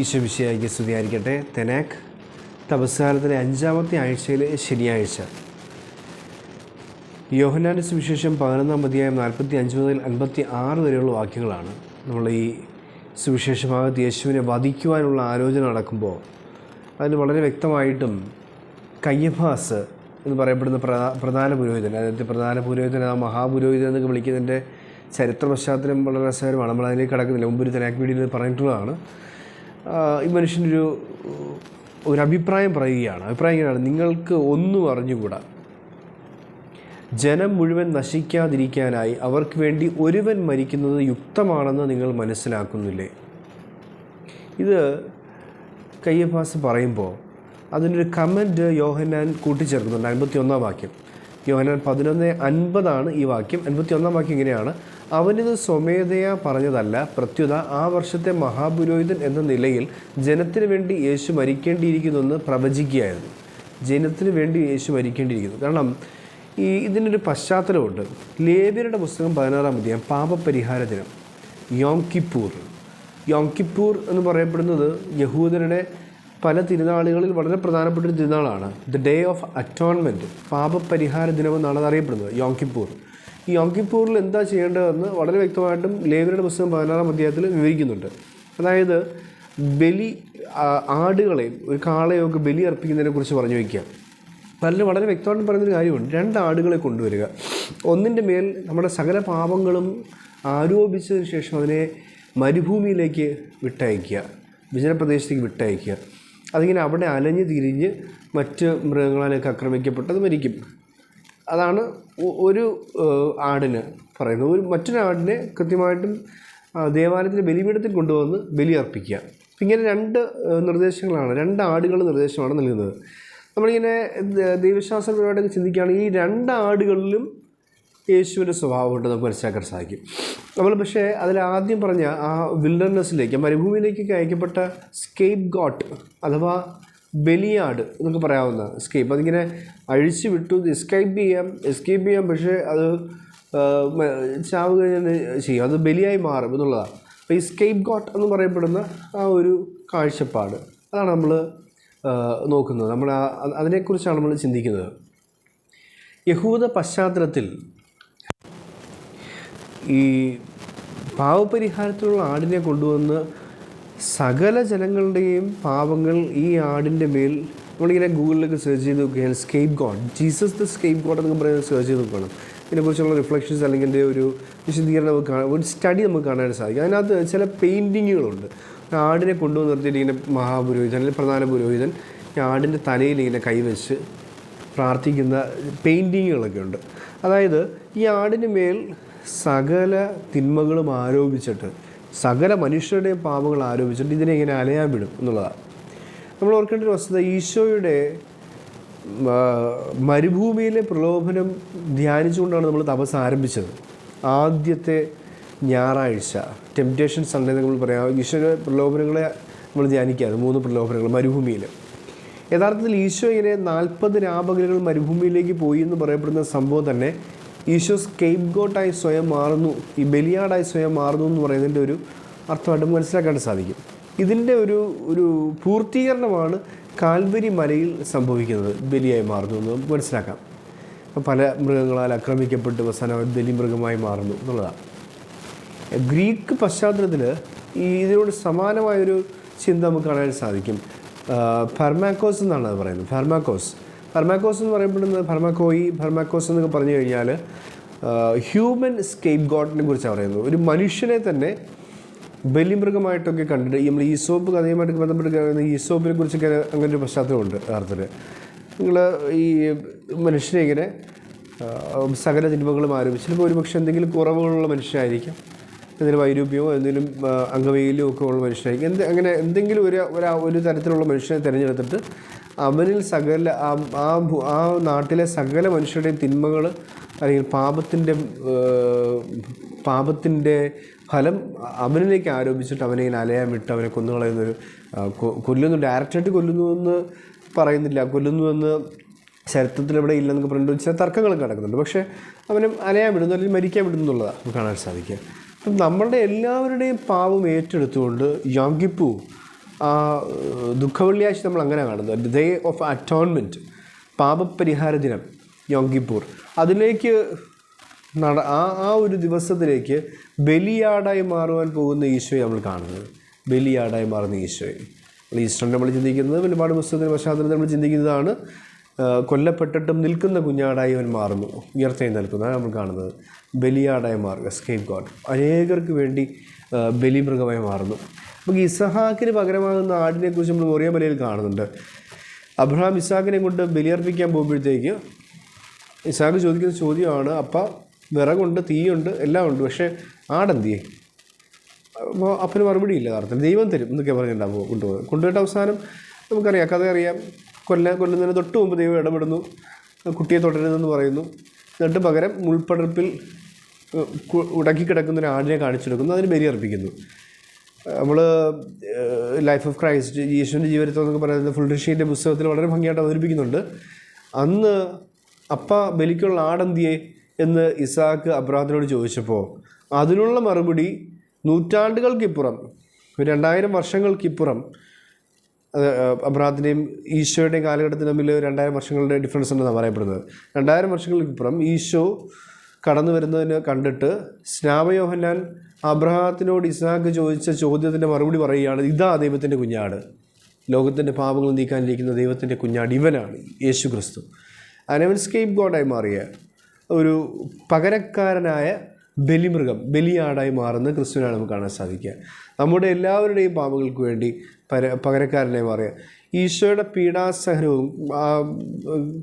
ഈശോവിശയായിക്ക് സ്തുതിയായിരിക്കട്ടെ തെനാക്ക് തപസ്കാലത്തിലെ അഞ്ചാമത്തെ ആഴ്ചയിലെ ശനിയാഴ്ച. യോഹന്നാന്റെ സുവിശേഷം പതിനൊന്നാം അധ്യായം നാൽപ്പത്തി അഞ്ച് മുതൽ അൻപത്തി ആറ് വരെയുള്ള വാക്യങ്ങളാണ്. നമ്മൾ ഈ സുവിശേഷ ഭാഗത്ത് യേശുവിനെ വധിക്കുവാനുള്ള ആലോചന നടക്കുമ്പോൾ അതിന് വളരെ വ്യക്തമായിട്ടും കയ്യഭാസ് എന്ന് പറയപ്പെടുന്ന പ്രധാ പ്രധാന പുരോഹിതൻ അതായത് പ്രധാന പുരോഹിതൻ ആ മഹാപുരോഹിതൻ എന്നൊക്കെ വിളിക്കുന്നതിന്റെ ചരിത്ര പശ്ചാത്തലം വളരെ രസകരമാണ്. നമ്മൾ അതിലേക്ക് കടക്കുന്നില്ല. മുമ്പ് ഒരു തെനാക്ക് വീഡിയോയിൽ പറഞ്ഞിട്ടുള്ളതാണ്. ഈ മനുഷ്യനൊരു ഒരു അഭിപ്രായം പറയുകയാണ്. അഭിപ്രായം ഇങ്ങനെയാണ്. നിങ്ങൾക്ക് ഒന്നും അറിഞ്ഞുകൂടാ. ജനം മുഴുവൻ നശിക്കാതിരിക്കാനായി അവർക്ക് വേണ്ടി ഒരുവൻ മരിക്കുന്നത് യുക്തമാണെന്ന് നിങ്ങൾ മനസ്സിലാക്കുന്നില്ലേ? ഇത് കയ്യപ്പാസ് പറയുമ്പോൾ അതിനൊരു കമന്റ് യോഹന്നാൻ കൂട്ടിച്ചേർക്കുന്നുണ്ട്. അൻപത്തി ഒന്നാം വാക്യം. യോഹന്നാൻ പതിനൊന്ന് അൻപതാണ് ഈ വാക്യം. അൻപത്തി ഒന്നാം വാക്യം ഇങ്ങനെയാണ്. അവനിത് സ്വമേധയാ പറഞ്ഞതല്ല. പ്രത്യുത ആ വർഷത്തെ മഹാപുരോഹിതൻ എന്ന നിലയിൽ ജനത്തിന് വേണ്ടി യേശു മരിക്കേണ്ടിയിരിക്കുന്നെന്ന് പ്രവചിക്കുകയായിരുന്നു. ജനത്തിന് വേണ്ടി യേശു മരിക്കേണ്ടിയിരിക്കുന്നു. കാരണം ഈ ഇതിനൊരു പശ്ചാത്തലമുണ്ട്. ലേബിയരുടെ പുസ്തകം പതിനാറാം അധ്യായം പാപപരിഹാര ദിനം. Yom Kippur. എന്ന് പറയപ്പെടുന്നത് യഹൂദരുടെ പല തിരുനാളുകളിൽ വളരെ പ്രധാനപ്പെട്ട ഒരു തിരുനാളാണ്. ദ ഡേ ഓഫ് അറ്റോൺമെന്റ് പാപപരിഹാര ദിനമെന്നാണ് അത് അറിയപ്പെടുന്നത് ഈ യോംകിപ്പൂറിൽ എന്താ ചെയ്യേണ്ടതെന്ന് വളരെ വ്യക്തമായിട്ടും ലേബിയരുടെ പുസ്തകം പതിനാറാം അധ്യായത്തിൽ വിവരിക്കുന്നുണ്ട്. അതായത് ബലി ആടുകളെയും ഒരു കാളയും ഒക്കെ ബലി അർപ്പിക്കുന്നതിനെ കുറിച്ച് പറഞ്ഞു വയ്ക്കുക. അതിൽ വളരെ വ്യക്തമായിട്ട് പറയുന്നൊരു കാര്യമുണ്ട്. രണ്ട് ആടുകളെ കൊണ്ടുവരിക. ഒന്നിന്റെ മേൽ നമ്മുടെ സകല പാപങ്ങളും ആരോപിച്ചതിന് ശേഷം അതിനെ മരുഭൂമിയിലേക്ക് വിട്ടയക്കുക. വിജനപ്രദേശത്തേക്ക് വിട്ടയക്കുക. അതിങ്ങനെ അവിടെ അലഞ്ഞ് തിരിഞ്ഞ് മറ്റ് മൃഗങ്ങളാലേക്ക് ആക്രമിക്കപ്പെട്ടത് മരിക്കും. അതാണ് ഒരു ആടിന് പറയുന്നത്. ഒരു മറ്റൊരാടിനെ കൃത്യമായിട്ടും ദേവാലയത്തിന്റെ ബലിപീഠത്തിൽ കൊണ്ടുവന്ന് ബലി അർപ്പിക്കുക അപ്പം ഇങ്ങനെ രണ്ട് നിർദ്ദേശങ്ങളാണ് രണ്ട് ആടുകൾ നിർദ്ദേശമാണ് നൽകുന്നത്. നമ്മളിങ്ങനെ ദൈവശാസ്ത്രപരമായിട്ടൊക്കെ ചിന്തിക്കുകയാണെങ്കിൽ ഈ രണ്ട് ആടുകളിലും യേശുവിന്റെ സ്വഭാവമുണ്ട് നമുക്ക് മനസ്സിലാക്കാൻ സാധിക്കും. നമ്മൾ പക്ഷേ അതിൽ ആദ്യം പറഞ്ഞ ആ വിൽഡർനെസ്സിലേക്ക് മരുഭൂമിയിലേക്കൊക്കെ അയക്കപ്പെട്ട സ്കേപ്പ് ഗോട്ട് അഥവാ ബലിയാട് എന്നൊക്കെ പറയാവുന്ന സ്കേപ്പ് അതിങ്ങനെ അഴിച്ചു വിട്ടു എസ്കേപ്പ് ചെയ്യാം എസ്കേപ്പ് ചെയ്യാം പക്ഷേ അത് ചാവ് കഴിഞ്ഞാൽ ചെയ്യും. അത് ബലിയായി മാറും എന്നുള്ളതാണ്. അപ്പോൾ ഈ സ്കേപ്പ് ഗോട്ട് എന്ന് പറയപ്പെടുന്ന ആ ഒരു കാഴ്ചപ്പാട്. അതാണ് നമ്മൾ നോക്കുന്നത്. നമ്മൾ അതിനെക്കുറിച്ചാണ് നമ്മൾ ചിന്തിക്കുന്നത്. യഹൂദ പശ്ചാത്തലത്തിൽ ഈ പാവപരിഹാരത്തിലുള്ള ആടിനെ കൊണ്ടുവന്ന് സകല ജനങ്ങളുടെയും പാവങ്ങൾ ഈ ആടിന്റെ മേൽ നമ്മളിങ്ങനെ ഗൂഗിളിലൊക്കെ സെർച്ച് ചെയ്ത് നോക്കിയാൽ scapegoat Jesus the scapegoat എന്നൊക്കെ പറയുന്നത് സെർച്ച് ചെയ്ത് നോക്കണം. ഇതിനെക്കുറിച്ചുള്ള റിഫ്ലക്ഷൻസ് അല്ലെങ്കിൽ എന്റെ ഒരു വിശദീകരണം നമുക്ക് കാണാൻ ഒരു സ്റ്റഡി നമുക്ക് കാണാൻ സാധിക്കും. അതിനകത്ത് ചില പെയിന്റിങ്ങുകളുണ്ട് ആടിനെ കൊണ്ടുവന്ന് നിർത്തിയിട്ട് ഇങ്ങനെ മഹാപുരോഹിതൻ അല്ലെങ്കിൽ പ്രധാന പുരോഹിതൻ ആടിന്റെ തലയിൽ ഇങ്ങനെ കൈവച്ച് പ്രാർത്ഥിക്കുന്ന പെയിന്റിങ്ങുകളൊക്കെ ഉണ്ട്. അതായത് ഈ ആടിന് മേൽ സകല തിന്മകളും ആരോപിച്ചിട്ട് സകല മനുഷ്യരുടെയും പാപങ്ങൾ ആരോപിച്ചിട്ട് ഇതിനെ ഇങ്ങനെ അലയാൻ വിടും എന്നുള്ളതാണ്. നമ്മൾ ഓർക്കേണ്ട ഒരു വസ്തുത ഈശോയുടെ മരുഭൂമിയിലെ പ്രലോഭനം ധ്യാനിച്ചുകൊണ്ടാണ് നമ്മൾ തപസ് ആരംഭിച്ചത്. ആദ്യത്തെ ഞായറാഴ്ച ടെംപ്റ്റേഷൻ സൺഡേ നമ്മൾ പറയാം. ഈശോയുടെ പ്രലോഭനങ്ങളെ നമ്മൾ ധ്യാനിക്കാറ് മൂന്ന് പ്രലോഭനങ്ങൾ മരുഭൂമിയിൽ യഥാർത്ഥത്തിൽ ഈശോ ഇങ്ങനെ നാൽപ്പത് രാപകലുകൾ മരുഭൂമിയിലേക്ക് പോയി എന്ന് പറയപ്പെടുന്ന സംഭവം തന്നെ ഈശോ സ്കേപ്പ് ഗോട്ടായി സ്വയം മാറുന്നു ഈ ബലിയാടായി സ്വയം മാറുന്നു എന്ന് പറയുന്നതിന്റെ ഒരു അർത്ഥമായിട്ട് മനസ്സിലാക്കാൻ സാധിക്കും. ഇതിന്റെ ഒരു ഒരു പൂർത്തീകരണമാണ് കാൽവരി മലയിൽ സംഭവിക്കുന്നത് ബലിയായി മാറുന്നു എന്ന് മനസ്സിലാക്കാം. അപ്പോൾ പല മൃഗങ്ങളാൽ ആക്രമിക്കപ്പെട്ട് അവസാനം ബലിമൃഗമായി മാറുന്നു എന്നുള്ളതാണ്. ഗ്രീക്ക് പശ്ചാത്തലത്തിൽ ഈ ഇതിനോട് സമാനമായൊരു ചിന്ത നമുക്ക് കാണാൻ സാധിക്കും. ഫർമാക്കോസ് എന്നാണ് അത് പറയുന്നത് ഫർമാക്കോസ് ഫർമാക്കോസ് എന്ന് പറയപ്പെടുന്നത് ഫർമാക്കോയി ഫർമാക്കോസ് എന്നൊക്കെ പറഞ്ഞു കഴിഞ്ഞാൽ ഹ്യൂമൻ സ്കേപ്പ് ഗോഡിനെ കുറിച്ചാണ് പറയുന്നത്. ഒരു മനുഷ്യനെ തന്നെ ബലിമൃഗമായിട്ടൊക്കെ കണ്ടിട്ട് നമ്മൾ ഈസോപ്പ് കഥയുമായിട്ട് ബന്ധപ്പെട്ട് ഈസോപ്പിനെ കുറിച്ചൊക്കെ അങ്ങനെ ഒരു പശ്ചാത്തലമുണ്ട് അർത്ഥത്തിൽ നിങ്ങൾ ഈ മനുഷ്യനെ ഇങ്ങനെ സകല തിന്മകളും ആരോപിച്ച് ചിലപ്പോൾ ഒരുപക്ഷെ എന്തെങ്കിലും കുറവുകളുള്ള മനുഷ്യനായിരിക്കാം. എന്തെങ്കിലും വൈരൂപ്യമോ എന്തെങ്കിലും അംഗവൈകല്യമോ ഒക്കെ ഉള്ള മനുഷ്യനായിരിക്കും. എന്ത് അങ്ങനെ എന്തെങ്കിലും ഒരു ഒരു തരത്തിലുള്ള മനുഷ്യനെ തിരഞ്ഞെടുത്തിട്ട് അവനിൽ സകല ആ ആ നാട്ടിലെ സകല മനുഷ്യരുടെയും തിന്മകൾ അല്ലെങ്കിൽ പാപത്തിന്റെ പാപത്തിന്റെ ഫലം അവനിലേക്ക് ആരോപിച്ചിട്ട് അവനെ അലയാൻ വിട്ട് അവനെ കൊന്നുകളയുന്നൊരു കൊല്ലുന്നു ഡയറക്റ്റായിട്ട് കൊല്ലുന്നു എന്ന് പറയുന്നില്ല. കൊല്ലുന്നു എന്ന് ചരിത്രത്തിൽ ഇവിടെ ഇല്ലെന്നൊക്കെ പറഞ്ഞിട്ട് ചില തർക്കങ്ങളൊക്കെ നടക്കുന്നുണ്ട്. പക്ഷേ അവനെ അലയാൻ വിടുന്നു അല്ലെങ്കിൽ മരിക്കാൻ വിടുന്നു എന്നുള്ളതാണ് നമുക്ക് കാണാൻ സാധിക്കുക. അപ്പം നമ്മളുടെ എല്ലാവരുടെയും പാവം ഏറ്റെടുത്തുകൊണ്ട് ഏഹ്, ദുഃഖവെള്ളിയാഴ്ച നമ്മൾ അങ്ങനെ കാണുന്നത്. ഡേ ഓഫ് അറ്റോൺമെന്റ് പാപപരിഹാര ദിനം യോങ്കിപ്പൂർ അതിലേക്ക് നട ആ ആ ഒരു ദിവസത്തിലേക്ക് ബലിയാടായി മാറുവാൻ പോകുന്ന ഈശോയെ നമ്മൾ കാണുന്നത്. ബലിയാടായി മാറുന്ന ഈശോയെ. നമ്മൾ ഈസ്റ്ററിനെ നമ്മൾ ചിന്തിക്കുന്നത് ഒരുപാട് പുസ്തകത്തിന്റെ പശ്ചാത്തലത്തിൽ നമ്മൾ ചിന്തിക്കുന്നതാണ് കൊല്ലപ്പെട്ടിട്ടും നിൽക്കുന്ന കുഞ്ഞാടായി അവൻ മാറുന്നു. ഉയർത്തേം നിൽക്കുന്നതാണ് നമ്മൾ കാണുന്നത്. ബലിയാടായി മാറുക സ്കേപ്പ് ഗോഡ് അനേകർക്ക് വേണ്ടി ബലിമൃഗമായി മാറുന്നു. നമുക്ക് ഇസഹാക്കിന് പകരമാകുന്ന ആടിനെ കുറിച്ച് നമ്മൾ ഒരേ മലയിൽ കാണുന്നുണ്ട്. അബ്രഹാം ഇസാഖിനെ കൊണ്ട് ബലിയർപ്പിക്കാൻ പോകുമ്പോഴത്തേക്ക് ഇസാഖ് ചോദിക്കുന്ന ചോദ്യമാണ് അപ്പ വിറകുണ്ട് തീയുണ്ട് എല്ലാം ഉണ്ട് പക്ഷേ ആടെന്തിയേ? അപ്പോൾ അപ്പന് മറുപടി ഇല്ല അർത്ഥം ദൈവം തരും എന്നൊക്കെ പറഞ്ഞിട്ടുണ്ടാവും കൊണ്ടുപോകുന്നത് കൊണ്ടുപോയിട്ട് അവസാനം നമുക്കറിയാം കഥ അറിയാം. കൊല്ല കൊല്ലുന്നതിന് തൊട്ട് മുമ്പ് ദൈവം ഇടപെടുന്നു. കുട്ടിയെ തുടരുന്നതെന്ന് പറയുന്നു. എന്നിട്ട് പകരം മുൾപ്പടർപ്പിൽ ഉടക്കി കിടക്കുന്ന ഒരു ആടിനെ കാണിച്ചെടുക്കുന്നു. അതിന് ബലി അർപ്പിക്കുന്നു നമ്മൾ ലൈഫ് ഓഫ് ക്രൈസ്റ്റ് യേശുവിന്റെ ജീവിതത്തിൽ എന്നൊക്കെ പറയുന്നത് ഫുൾ ഋഷിന്റെ പുസ്തകത്തിൽ വളരെ ഭംഗിയായിട്ട് അവതരിപ്പിക്കുന്നുണ്ട്. അന്ന് അപ്പ ബലിക്കുള്ള ആടെന്തിയെ എന്ന് ഇസാക്ക് അബ്രാഹത്തിനോട് ചോദിച്ചപ്പോൾ അതിനുള്ള മറുപടി നൂറ്റാണ്ടുകൾക്കിപ്പുറം രണ്ടായിരം വർഷങ്ങൾക്കിപ്പുറം അബ്രാഹത്തിന്റെയും ഈശോയുടെയും കാലഘട്ടത്തിന് തമ്മിൽ രണ്ടായിരം വർഷങ്ങളുടെ ഡിഫറൻസ് ഉണ്ടെന്നാണ് പറയപ്പെടുന്നത്. രണ്ടായിരം വർഷങ്ങൾക്കിപ്പുറം ഈശോ കടന്നു വരുന്നതിന് കണ്ടിട്ട് സ്നാപയോഹന്നാൻ അബ്രഹാത്തിനോട് ഇസ്ഹാക്ക് ചോദിച്ച ചോദ്യത്തിന്റെ മറുപടി പറയുകയാണ് ഇതാ ദൈവത്തിന്റെ കുഞ്ഞാട്. ലോകത്തിന്റെ പാപങ്ങൾ നീക്കാനിരിക്കുന്ന ദൈവത്തിന്റെ കുഞ്ഞാട് ഇവനാണ് യേശു ക്രിസ്തു അനവൻ സ്കേപ്പ് ഗോഡായി മാറിയ ഒരു പകരക്കാരനായ ബലിമൃഗം ബലിയാടായി മാറുന്ന ക്രിസ്തുവിനാണ് നമുക്ക് കാണാൻ സാധിക്കുക. നമ്മുടെ എല്ലാവരുടെയും പാപങ്ങൾക്ക് വേണ്ടി പര പകരക്കാരനായി മാറിയ ഈശോയുടെ പീഡാസഹനവും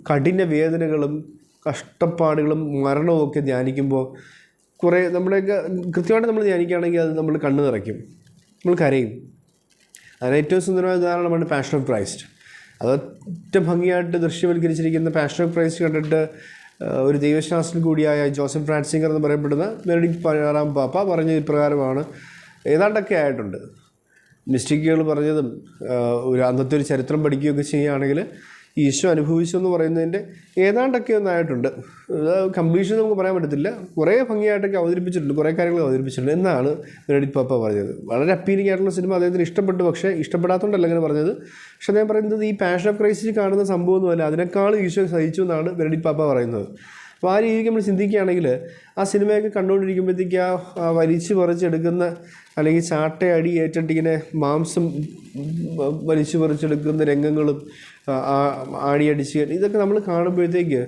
കഠിന വേദനകളും കഷ്ടപ്പാടുകളും മരണവും ഒക്കെ ധ്യാനിക്കുമ്പോൾ കുറേ നമ്മുടെയൊക്കെ കൃത്യമായിട്ട് നമ്മൾ ധ്യാനിക്കുകയാണെങ്കിൽ അത് നമ്മൾ കണ്ണു നിറയ്ക്കും. നമ്മൾ കരയും. അതിന് ഏറ്റവും സുന്ദരമായ ഉദാഹരണമാണ് പാഷൻ ഓഫ് ക്രൈസ്റ്റ് അത് ഭംഗിയായിട്ട് ദൃശ്യവൽക്കരിച്ചിരിക്കുന്ന പാഷൻ ഓഫ് ക്രൈസ്റ്റ് കണ്ടിട്ട് ഒരു ദൈവശാസ്ത്രം കൂടിയായ ജോസഫ് ഫ്രാൻസിംഗർ എന്ന് പറയപ്പെടുന്ന മെറിഡിക് പതിനാറാം പാപ്പ പറഞ്ഞ ഇപ്രകാരമാണ് ഏതാണ്ടൊക്കെ ആയിട്ടുണ്ട്. മിസ്റ്റേക്കുകൾ പറഞ്ഞതും ഒരു അന്നത്തെ ഒരു ചരിത്രം പഠിക്കുകയൊക്കെ ചെയ്യുകയാണെങ്കിൽ ഈശോ അനുഭവിച്ചു എന്ന് പറയുന്നതിന്റെ ഏതാണ്ടൊക്കെ ഒന്നായിട്ടുണ്ട് കംപ്ലീഷൻ നമുക്ക് പറയാൻ പറ്റത്തില്ല. കുറേ ഭംഗിയായിട്ടൊക്കെ അവതരിപ്പിച്ചിട്ടുണ്ട്. കുറേ കാര്യങ്ങൾ അവതരിപ്പിച്ചിട്ടുണ്ട്. എന്നാണ് മെറിഡിക് പാപ്പ പറഞ്ഞത്. വളരെ അപ്പീലിംഗ് ആയിട്ടുള്ള സിനിമ. അദ്ദേഹത്തിന് ഇഷ്ടപ്പെട്ടു. പക്ഷേ ഇഷ്ടപ്പെടാത്തതുകൊണ്ടല്ല അങ്ങനെ പറഞ്ഞത്. പക്ഷേ അദ്ദേഹം പറയുന്നത് ഈ പാഷൻ ഓഫ് ക്രൈസിസ് കാണുന്ന സംഭവമൊന്നുമല്ല അതിനേക്കാളും ഈശോ സഹിച്ചു എന്നാണ് മെറിഡിക് പാപ്പ പറയുന്നത്. അപ്പോൾ ആ രീതിക്ക് നമ്മൾ ചിന്തിക്കുകയാണെങ്കിൽ ആ സിനിമയൊക്കെ കണ്ടുകൊണ്ടിരിക്കുമ്പോഴത്തേക്ക് ആ വലിച്ചു പറിച്ചെടുക്കുന്ന അല്ലെങ്കിൽ ചാട്ടയടി ഏറ്റിട്ടിങ്ങനെ മാംസം വലിച്ചു പറിച്ചെടുക്കുന്ന രംഗങ്ങളും ആടിയടിച്ച് ഇതൊക്കെ നമ്മൾ കാണുമ്പോഴത്തേക്ക്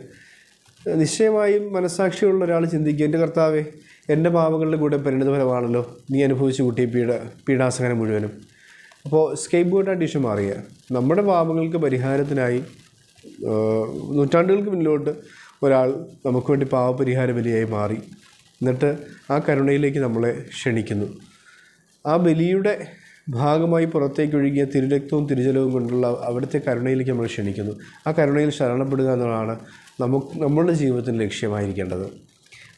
നിശ്ചയമായും മനസ്സാക്ഷിയുള്ള ഒരാൾ ചിന്തിക്കുക എന്റെ കർത്താവേ എന്റെ പാവങ്ങളുടെ കൂടെ പരിണിതഫലമാണല്ലോ നീ അനുഭവിച്ച് കൂട്ടിയ പീഡ പീഡാസഹനം മുഴുവനും. അപ്പോൾ സ്കേപ്പ് ബോട്ടായിട്ട് ഈശോ മാറിയ. നമ്മുടെ പാപങ്ങൾക്ക് പരിഹാരത്തിനായി നൂറ്റാണ്ടുകൾക്ക് മുന്നിലോട്ട് ഒരാൾ നമുക്ക് വേണ്ടി പാവപരിഹാര ബലിയായി മാറി. എന്നിട്ട് ആ കരുണയിലേക്ക് നമ്മളെ ക്ഷണിക്കുന്നു. ആ ബലിയുടെ ഭാഗമായി പുറത്തേക്ക് ഒഴുകിയ തിരുരക്തവും തിരുജലവും കൊണ്ടുള്ള അവിടുത്തെ കരുണയിലേക്ക് നമ്മൾ ക്ഷണിക്കുന്നു. ആ കരുണയിൽ ശരണപ്പെടുക എന്നുള്ളതാണ് നമുക്ക് നമ്മളുടെ ജീവിതത്തിന് ലക്ഷ്യമായിരിക്കേണ്ടത്.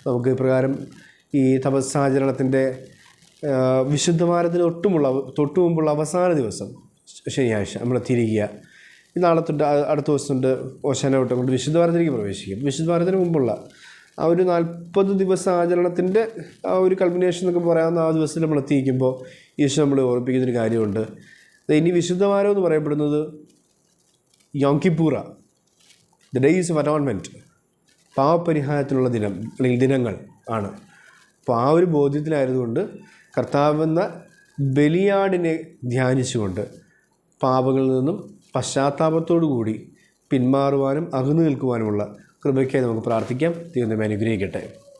നമുക്ക് ഇപ്രകാരം ഈ തപസ്സാചരണത്തിന്റെ വിശുദ്ധവാരത്തിന് ഒട്ടുമുള്ള തൊട്ടു മുമ്പുള്ള അവസാന ദിവസം ശനിയാഴ്ച നമ്മൾ തിരികുക നാളെ തൊട്ട് അടുത്ത ദിവസം തൊട്ട് ഓശാന വട്ടം കൊണ്ട് വിശുദ്ധവാരത്തിലേക്ക് പ്രവേശിക്കും. വിശുദ്ധവാരത്തിന് മുമ്പുള്ള ആ ഒരു നാൽപ്പത് ദിവസ ആചരണത്തിന്റെ ആ ഒരു കൾമിനേഷൻ എന്നൊക്കെ പറയാവുന്ന ആ ദിവസത്തിൽ നമ്മൾ എത്തിയിരിക്കുമ്പോൾ ഈശോ നമ്മൾ ഓർപ്പിക്കുന്നൊരു കാര്യമുണ്ട്. ഇനി വിശുദ്ധവാരം എന്ന് പറയപ്പെടുന്നത് Yom Kippur the days of atonement പാവപരിഹാരത്തിനുള്ള ദിനം അല്ലെങ്കിൽ ദിനങ്ങൾ ആണ്. അപ്പോൾ ആ ഒരു ബോധ്യത്തിലായതുകൊണ്ട് കർത്താവെന്ന ബലിയാടിനെ ധ്യാനിച്ചുകൊണ്ട് പാപങ്ങളിൽ നിന്നും പശ്ചാത്താപത്തോടു കൂടി പിന്മാറുവാനും അകന്നു നിൽക്കുവാനുമുള്ള കൃപയ്ക്കായി നമുക്ക് പ്രാർത്ഥിക്കാം. ദൈവം അനുഗ്രഹിക്കട്ടെ.